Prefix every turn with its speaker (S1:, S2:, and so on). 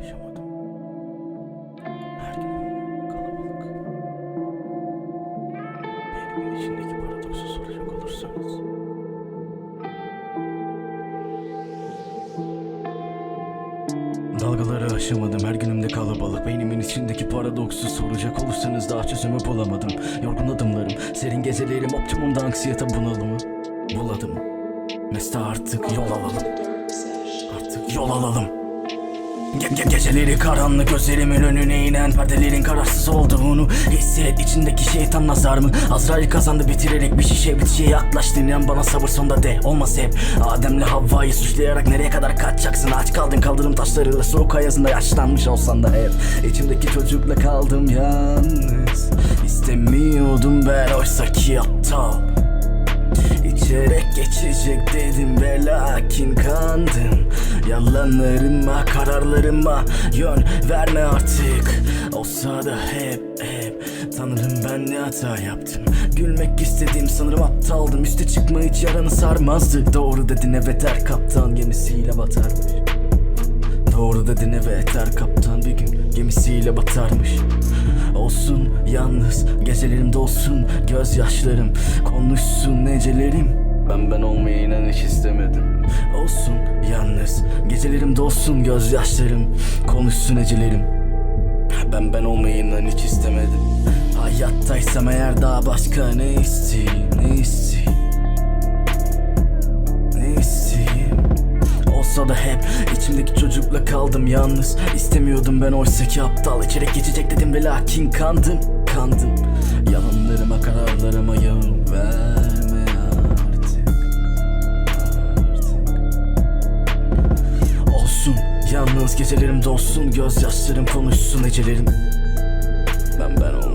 S1: aşamadım. Her gün kalabalık. Benim içindeki paradoksu soracak olursanız. Dalgaları aşamadım her günümde kalabalık Beynimin içindeki paradoksu soracak olursanız daha çözümü bulamadım Yorgun adımlarım, serin gecelerim, optimumda anksiyete bunalımı Buladım Mesle artık yol alalım Artık yol alalım Ge- ge- geceleri karanlık gözlerimin önüne inen Perdelerin kararsız olduğunu Hisset. İçindeki şeytan nazar mı? Azrail kazandı bitirerek bir şişe bitişe yaklaştın İnan bana sabır sonda de olmaz hep. Adem'le Havva'yı suçlayarak nereye kadar kaçacaksın? Aç kaldın kaldırım taşlarıyla. Soğuk ayazında yaşlanmış olsan da hep. İçimdeki çocukla kaldım yalnız. İstemiyordum ben oysa ki aptal İçerek geçecek dedim ve lakin kandım Yalanlarıma kararlarıma yön verme artık. Olsa da hep hep Tanrım ben ne hata yaptım. Gülmek istedim sanırım aptaldım. Üste çıkma hiç yaranı sarmazdı. Doğru dedin evet her kaptan gemisiyle batarmış Doğru dedin evet her kaptan bir gün gemisiyle batarmış. Olsun yalnız gecelerim dolsun gözyaşlarım Konuşsun necelerim. Ben ben olmayı inan hiç istemedim. Olsun yalnız gecelerim dolsun gözyaşlarım Konuşsun ecelerim Ben ben olmayı inan hiç istemedim. Hayattaysam eğer daha başka ne isteyeyim ne isteyeyim? Ne isteyeyim? Olsa da hep içimdeki çocukla kaldım yalnız. İstemiyordum ben oysa ki aptal. İçerek geçecek dedim ve lakin kandım Kandım. Yalanlarıma kararlarıma yön verme artık Artık. Olsun yalnız gecelerim dolsun Gözyaşlarım konuşsun ecelerim Ben ben inan